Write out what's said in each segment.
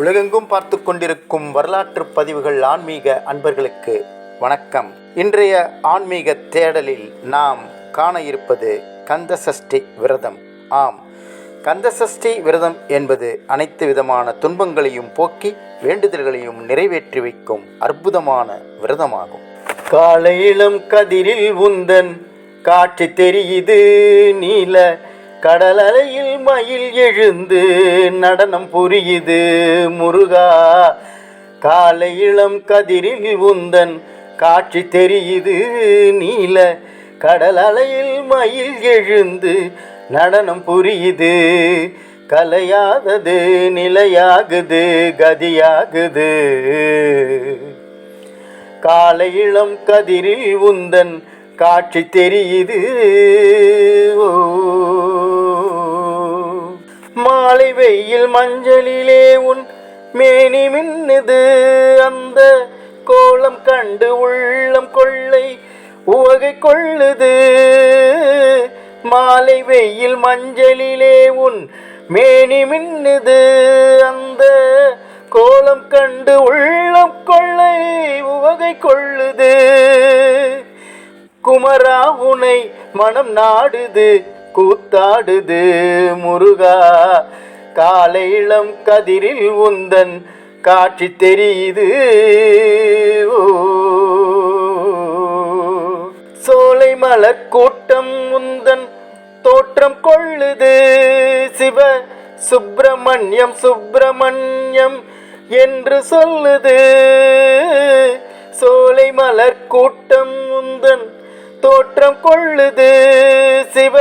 உலகெங்கும் பார்த்து கொண்டிருக்கும் வரலாற்று பதிவுகள் ஆன்மீக அன்பர்களுக்கு வணக்கம். இன்றைய ஆன்மீக தேடலில் நாம் காண இருப்பது கந்த சஷ்டி விரதம். ஆம் கந்த சஷ்டி விரதம் என்பது அனைத்து விதமான துன்பங்களையும் போக்கி வேண்டுதல்களையும் நிறைவேற்றி வைக்கும் அற்புதமான விரதமாகும். காலை இளம் கதிரில் உந்தன் காட்சி தெரியுது நீல கடல் அலையில் மயில் எழுந்து நடனம் புரியுது முருகா. காலை இளம் கதிரில் உந்தன் காட்சி தெரியுது நீல. கடல் அலையில் மயில் எழுந்து நடனம் புரியுது கலையாதது நிலையாகுது கதியாகுது. காலை இளம் கதிரில் உந்தன் காட்சி தெரியுது ஓ. மாலை வெயில் மஞ்சளிலே உன் மேனி மின்னுது. அந்த கோலம் கண்டு உள்ளம் கொள்ளை உவகை கொள்ளுது. மாலை வெயில் மஞ்சளிலே உன் மேனி மின்னுது. அந்த கோலம் கண்டு உள்ளம் கொள்ளை உவகை கொள்ளுது. குமரா உனை மனம் நாடுது. கூத்தாடுது முருகா. காலை இளம் கதிரில் உந்தன் காட்சி தெரியுது. ஓ. சோலை மலர் கூட்டம் உந்தன் தோற்றம் கொள்ளுது. சிவ சுப்பிரமணியம் சுப்பிரமணியம் என்று சொல்லுது. சோலை மலர் கூட்டம் உந்தன் தோற்றம் கொள்ளுது சிவ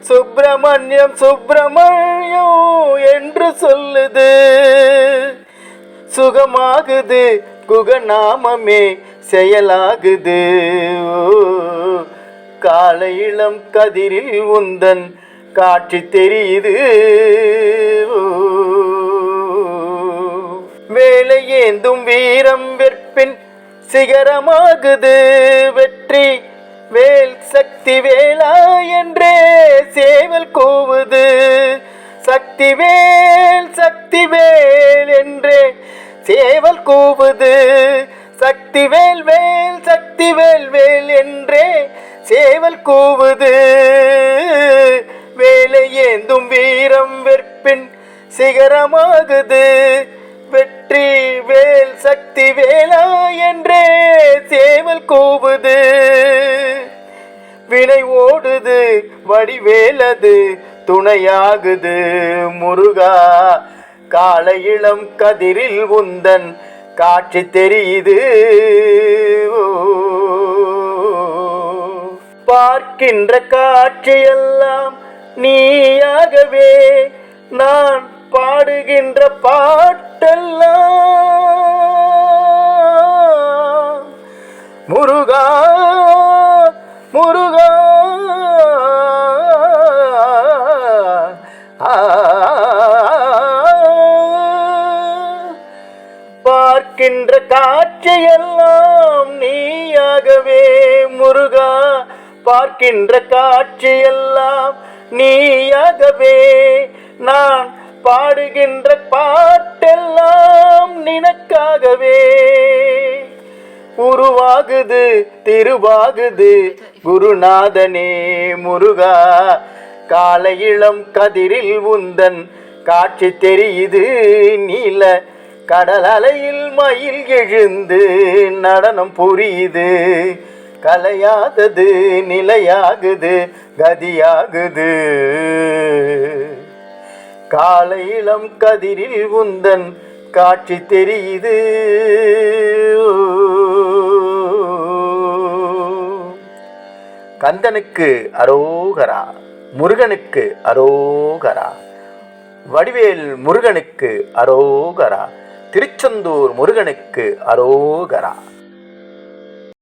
சுப்பிரமணியம் சுப்பிரமணியம் என்று சொல்லுது. சுகமாகுது குகநாமமே செயலாகுது. ஓ, காலை இளம் கதிரில் உந்தன் காட்சி தெரியுது. ஓ. வேலை ஏந்தும் வீரம் வெற்பின் சிகரமாகுது. வெற்றி வேல் சக்தி வேலா என்றே சேவல் கூவுது. சக்தி வேல் சக்தி வேல் என்றே சேவல் கூவுது. சக்தி வேல் வேல் சக்தி வேல் வேல் என்றே சேவல் கூவுது. வேலை ஏந்தும் வீரம் வெற்பின் சிகரமாகுது. வெற்றி வேல் சக்தி வேலா என்றே சேவல் கூவுது வினை ஓடுது வடிவேலது துணையாகுது முருகா காலை இளம் கதிரில் உந்தன் காட்சி தெரியுது ஓ. பார்க்கின்ற காட்சியெல்லாம் நீயாகவே நான் பாடுகின்ற பாட்டெல்லாம் முருகா முருகா ஆ. பார்க்கின்ற காட்சியெல்லாம் நீயாகவே முருகா பார்க்கின்ற காட்சியெல்லாம் நீயாகவே நான் பாடுகின்ற பாட்டெல்லாம் நினக்காகவே. உருவாகுது திருவாகுது குருநாதனே முருகா. காலை இளம் கதிரில் உந்தன் காட்சி தெரியுது நீல. கடல் அலையில் மயில் எழுந்து நடனம் புரியுது. கலையாதது நிலையாகுது கதியாகுது. காலை இளம் கதிரில் உந்தன் காட்சி தெரியுது. கந்தனுக்கு அரோகரா முருகனுக்கு அரோகரா வடிவேல் முருகனுக்கு அரோகரா திருச்செந்தூர் முருகனுக்கு அரோகரா.